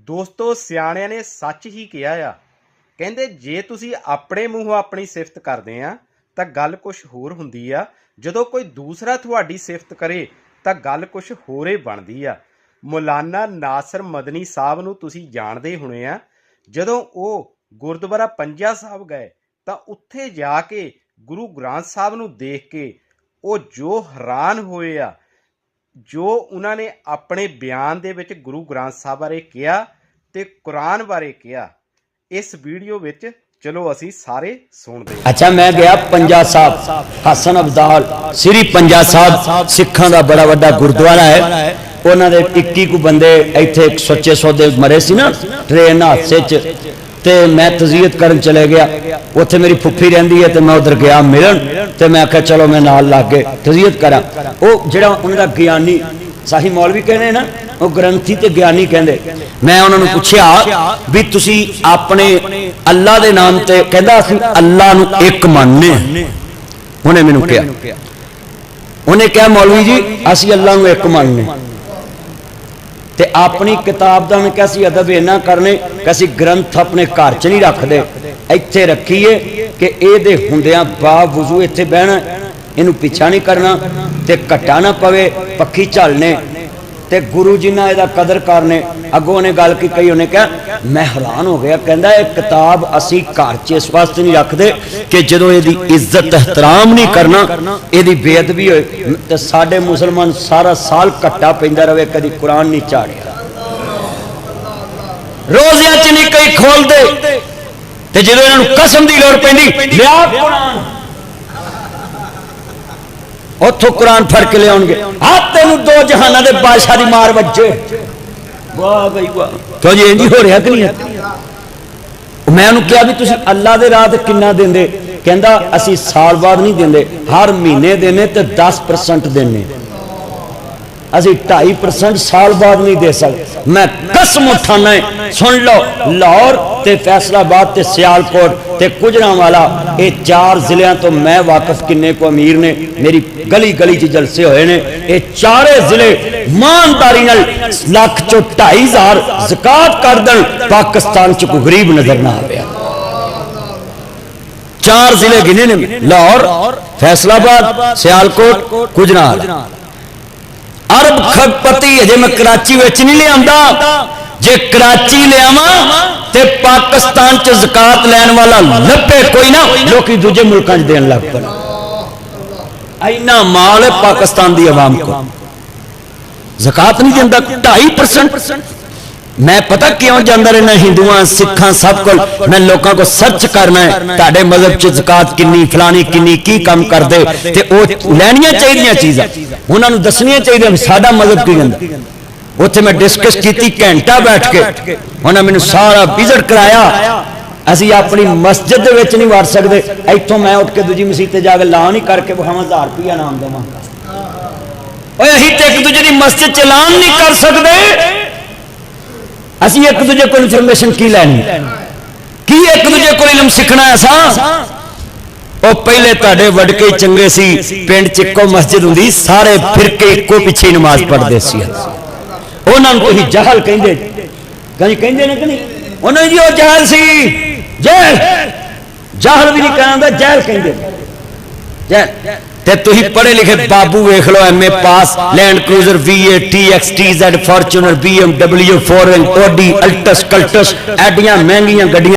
ਦੋਸਤੋ, ਸਿਆਣਿਆਂ ਨੇ ਸੱਚ ਹੀ ਕਿਹਾ ਆ। ਕਹਿੰਦੇ, ਜੇ ਤੁਸੀਂ ਆਪਣੇ ਮੂੰਹੋਂ ਆਪਣੀ ਸਿਫਤ ਕਰਦੇ ਆ, ਤਾਂ ਗੱਲ ਕੁਝ ਹੋਰ ਹੁੰਦੀ ਆ। ਜਦੋਂ ਕੋਈ ਦੂਸਰਾ ਤੁਹਾਡੀ ਸਿਫਤ ਕਰੇ, ਤਾਂ ਗੱਲ ਕੁਝ ਹੋਰੇ ਬਣਦੀ ਆ। ਮੌਲਾਨਾ ਨਾਸਰ ਮਦਨੀ ਸਾਹਿਬ ਨੂੰ ਤੁਸੀਂ ਜਾਣਦੇ ਹੋਣੇ ਆ, ਜਦੋਂ ਉਹ ਗੁਰਦੁਆਰਾ ਪੰਜਾ ਸਾਹਿਬ ਗਏ, ਤਾਂ ਉੱਥੇ ਜਾ ਕੇ ਗੁਰੂ ਗ੍ਰੰਥ ਸਾਹਿਬ ਨੂੰ ਦੇਖ ਕੇ ਉਹ ਜੋ ਹੈਰਾਨ ਹੋਏ ਆ ਜੋ ਉਹਨਾਂ ਨੇ ਆਪਣੇ ਬਿਆਨ ਦੇ ਵਿੱਚ ਗੁਰੂ ਗ੍ਰੰਥ ਸਾਹਿਬ ਬਾਰੇ ਕਿਹਾ ਤੇ ਕੁਰਾਨ ਬਾਰੇ ਕਿਹਾ, ਇਸ ਵੀਡੀਓ ਵਿੱਚ ਚਲੋ ਅਸੀਂ ਸਾਰੇ ਸੁਣਦੇ ਹਾਂ। ਅੱਛਾ, ਮੈਂ ਗਿਆ ਪੰਜਾ ਸਾਹਿਬ, ਹਸਨ ਅਬਦਾਲ, ਸ੍ਰੀ ਪੰਜਾ ਸਾਹਿਬ ਸਿੱਖਾਂ ਦਾ ਬੜਾ ਵੱਡਾ ਗੁਰਦੁਆਰਾ ਹੈ ਉਹਨਾਂ ਦੇ 21 ਕੁ ਬੰਦੇ ਇੱਥੇ ਇੱਕ ਸੱਚੇ ਸੌਦੇ ਮਰੇ ਸੀ ਨਾ, ਟ੍ਰੇਨ ਹਾਦਸੇ 'ਚ ਤੇ ਮੈਂ ਤਜ਼ੀਅਤ ਕਰਨ ਚਲੇ ਗਿਆ। ਉੱਥੇ ਮੇਰੀ ਫੁੱਫੀ ਰਹਿੰਦੀ ਹੈ ਤੇ ਮੈਂ ਉਧਰ ਗਿਆ ਮਿਲਣ। ਤੇ ਮੈਂ ਆਖਿਆ, ਚਲੋ, ਮੈਂ ਨਾਲ ਲੱਗ ਕੇ ਤਜ਼ੀਅਤ ਕਰਾਂ। ਉਹ ਜਿਹੜਾ ਉਹਨਾਂ ਦਾ ਗਿਆਨੀ, ਸਾਹੀ ਮੌਲਵੀ ਕਹਿੰਦੇ ਨਾ ਉਹ ਗ੍ਰੰਥੀ ਤੇ ਗਿਆਨੀ ਕਹਿੰਦੇ। ਮੈਂ ਉਹਨਾਂ ਨੂੰ ਪੁੱਛਿਆ ਵੀ ਤੁਸੀਂ ਆਪਣੇ ਅੱਲਾ ਦੇ ਨਾਮ ਤੇ ਕਹਿੰਦਾ ਅਸੀਂ ਅੱਲਾ ਨੂੰ ਇੱਕ ਮੰਨਦੇ ਉਹਨੇ ਮੈਨੂੰ ਕਿਹਾ। ਉਹਨੇ ਕਿਹਾ, ਮੌਲਵੀ ਜੀ, ਅਸੀਂ ਅੱਲਾ ਨੂੰ ਇੱਕ ਮੰਨਦੇ ਤੇ ਆਪਣੀ ਕਿਤਾਬ ਦਾ ਮੈਂ ਕਿਹਾ ਸੀ ਅਦਬ ਇਹਨਾਂ ਕਰਨੇ ਕਿ ਅਸੀਂ ਗ੍ਰੰਥ ਆਪਣੇ ਘਰ 'ਚ ਨਹੀਂ ਰੱਖਦੇ। ਇੱਥੇ ਰੱਖੀਏ ਕਿ ਇਹਦੇ ਹੁੰਦਿਆਂ ਬਾਵਜ਼ੂ ਇੱਥੇ ਬਹਿਣਾ, ਇਹਨੂੰ ਪਿੱਛਾ ਨਹੀਂ ਕਰਨਾ ਤੇ ਘਟਾ ਨਾ ਪਵੇ, ਪੱਖੀ ਝਲਨੇ। ਤੇ ਗੁਰੂ ਜੀ ਨਾਲ ਇਹਦਾ ਕਦਰ ਕਰਨੇ ਅੱਗੋਂ ਉਹਨੇ ਗੱਲ ਕੀ ਕਹੀ ਉਹਨੇ ਕਿਹਾ ਮੈਂ ਹੈਰਾਨ ਹੋ ਗਿਆ ਕਹਿੰਦਾ ਇਹ ਕਿਤਾਬ ਅਸੀਂ ਘਰ 'ਚ ਇਸ ਵਾਸਤੇ ਨਹੀਂ ਰੱਖਦੇ ਕਿ ਜਦੋਂ ਇਹਦੀ ਇੱਜ਼ਤ ਇਹਤਰਾਮ ਨਹੀਂ ਕਰਨਾ ਇਹਦੀ ਬੇਅਦਬੀ ਹੋਏ ਤੇ ਸਾਡੇ ਮੁਸਲਮਾਨ ਸਾਰਾ ਸਾਲ ਘੱਟਾ ਪੈਂਦਾ ਰਵੇ ਕਦੀ ਕੁਰਾਨ ਨਹੀਂ ਚਾੜਿਆ ਰੋਜ਼ਿਆਂ 'ਚ ਨਹੀਂ ਕਈ ਖੋਲਦੇ ਤੇ ਜਦੋਂ ਇਹਨਾਂ ਨੂੰ ਕਸਮ ਦੀ ਲੋੜ ਪੈਂਦੀ ਲਿਆ ਕੁਰਾਨ ਉੱਥੋਂ ਕੁਰਾਨ ਫੜ ਕੇ ਲਿਆਉਣਗੇ। ਆ ਤੈਨੂੰ ਦੋ ਜਹਾਨਾਂ ਦੇ ਬਾਦਸ਼ਾਹ ਦੀ ਮਾਰ ਵੱਜੇ। ਵਾਹ ਬਈ ਵਾਹ। ਕਿਉਂ ਜੀ ਇੰਜ ਹੀ ਰਿਹਾ ਕਿ ਨਹੀਂ? ਮੈਂ ਉਹਨੂੰ ਕਿਹਾ ਵੀ ਤੁਸੀਂ ਅੱਲਾ ਦੇ ਰਾਹ ਤੇ ਕਿੰਨਾ ਦਿੰਦੇ? ਕਹਿੰਦਾ ਅਸੀਂ ਸਾਲ ਬਾਅਦ ਨਹੀਂ ਦਿੰਦੇ। ਹਰ ਮਹੀਨੇ ਦਿੰਦੇ ਤੇ 10% ਦਿੰਦੇ ਅਸੀਂ 2.5% ਸਾਲ ਬਾਅਦ ਨਹੀਂ ਦੇ ਸਕਦੇ। ਮੈਂ ਕਸਮ ਉਠਾਣਾ ਹੈ, ਸੁਣ ਲਓ, ਲਾਹੌਰ ਤੇ ਫੈਸਲਾਬਾਦ ਤੇ ਸਿਆਲਕੋਟ ਤੇ ਕੁਜਰਾਂ ਵਾਲਾ ਇਹ ਚਾਰ ਜ਼ਿਲ੍ਹਿਆਂ ਤੋਂ ਮੈਂ ਵਾਕਿਫ ਕਿੰਨੇ ਕੋ ਅਮੀਰ ਨੇ, ਮੇਰੀ ਗਲੀ ਗਲੀ 'ਚ ਜਲਸੇ ਹੋਏ ਨੇ। ਇਹ ਚਾਰੇ ਜ਼ਿਲ੍ਹੇ ਇਮਾਨਦਾਰੀ ਨਾਲ ਲੱਖ ਚੋਂ 2500 ਜ਼ਕਾਤ ਕਰ ਦੇਣ, ਪਾਕਿਸਤਾਨ 'ਚ ਕੋਈ ਗਰੀਬ ਨਜ਼ਰ ਨਾ ਆਵੇ। ਚਾਰ ਜ਼ਿਲ੍ਹੇ ਗਿਨੇ ਨੇ, ਲਾਹੌਰ, ਫੈਸਲਾਬਾਦ, ਸਿਆਲਕੋਟ ਕੁਜਰਾਤ ਅਰਬ ਖਪਤੀ ਅਜੇ ਮੈਂ ਕਰਾਚੀ ਵਿੱਚ ਨਹੀਂ ਲਿਆਂਦਾ, ਜੇ ਕਰਾਚੀ ਲਿਆਵਾਂ ਤੇ ਪਾਕਿਸਤਾਨ ਚ ਜ਼ਕਾਤ ਲੈਣ ਵਾਲਾ ਲੱਭੇ ਕੋਈ ਨਾ, ਲੋਕੀ ਦੂਜੇ ਮੁਲਕਾਂ 'ਚ ਦੇਣ ਲੱਗ ਪਣ। ਇੰਨਾ ਮਾਲ ਹੈ ਪਾਕਿਸਤਾਨ ਦੀ ਆਵਾਮ ਕੋ ਜ਼ਕਾਤ ਨਹੀਂ ਦਿੰਦਾ 2.5% ਮੈਂ ਪਤਾ ਕਿਉਂ ਜਾਂਦਾ ਰਹਿਣਾ ਹਿੰਦੂਆਂ, ਸਿੱਖਾਂ ਸਭ ਕੋਲ? ਮੈਂ ਲੋਕਾਂ ਕੋ ਸਰਚ ਕਰਨਾ ਹੈ, ਤੁਹਾਡੇ ਮਜ਼ਹਬ ਚ ਜ਼ਕਾਤ ਕਿੰਨੀ, ਫਲਾਣੀ ਕਿੰਨੀ, ਕੀ ਕੰਮ ਕਰਦੇ? ਤੇ ਉਹ ਲੈਣੀਆਂ ਚਾਹੀਦੀਆਂ ਚੀਜ਼ਾਂ। ਉਹਨਾਂ ਨੂੰ ਦੱਸਣੀਆਂ ਚਾਹੀਦੀਆਂ ਵੀ ਸਾਡਾ ਮਜ਼ਹਬ ਕੀ ਕਹਿੰਦਾ ਉੱਥੇ ਮੈਂ ਡਿਸਕਸ ਕੀਤੀ, ਘੰਟਾ ਬੈਠ ਕੇ। ਉਹਨਾਂ ਮੈਨੂੰ ਸਾਰਾ ਵਿਜ਼ਿਟ ਕਰਾਇਆ। ਅਸੀਂ ਆਪਣੀ ਮਸਜਿਦ ਦੇ ਵਿੱਚ ਨਹੀਂ ਵੜ ਸਕਦੇ। ਇੱਥੋਂ ਮੈਂ ਉੱਠ ਕੇ ਦੂਜੀ ਮਸਜਿਦ ਤੇ ਜਾ ਕੇ ਲਾ ਨਹੀਂ ਕਰਕੇ ਵਿਖਾਵਾਂ 1000 ਰੁਪਿਆ ਨਾਮ ਦੇਵਾਂ। ਓਏ, ਅਸੀਂ ਤੇ ਇੱਕ ਦੂਜੇ ਦੀ ਮਸਜਿਦ ਚ ਐਲਾਨ ਨਹੀਂ ਕਰ ਸਕਦੇ। ਅਸੀਂ ਇੱਕ ਦੂਜੇ ਕੋਲ ਇਨਫੋਰਮੇਸ਼ਨ ਕੀ ਲੈਣੀ? ਕੀ ਇੱਕ ਦੂਜੇ ਕੋਲ ਇਲਮ ਸਿੱਖਣਾ ਹੈ ਸਾਂ? ਉਹ ਪਹਿਲੇ ਤੁਹਾਡੇ ਵਡਕੇ ਚੰਗੇ ਸੀ, ਪਿੰਡ ਚ ਇੱਕੋ ਮਸਜਿਦ ਹੁੰਦੀ, ਸਾਰੇ ਫਿਰਕੇ ਇੱਕੋ ਪਿੱਛੇ ਨਮਾਜ਼ ਪੜ੍ਹਦੇ ਸੀ ਉਹਨਾਂ ਨੂੰ ਤੁਸੀਂ ਜਹਲ ਕਹਿੰਦੇ। ਕਹੀਂ ਕਹਿੰਦੇ ਨੇ ਕਿ ਨਹੀਂ? ਉਹਨਾਂ ਜੀ ਉਹ ਜਹਲ ਸੀ। ਜਹਲ! ਜਹਲ ਵੀ ਨਹੀਂ ਕਹਿੰਦਾ, ਜਹਲ ਕਹਿੰਦੇ ਜਹਲ। ਤੇ ਤੁਸੀਂ ਪੜ੍ਹੇ ਲਿਖੇ ਬਾਬੂ ਵੇਖ ਲਓ MA pass land cruiser V8 TXT Z Fortuner BMW foreign Audi ਅਲਟਸ Cultus ਐਡੀਆਂ ਮਹਿੰਗੀਆਂ ਗੱਡੀਆਂ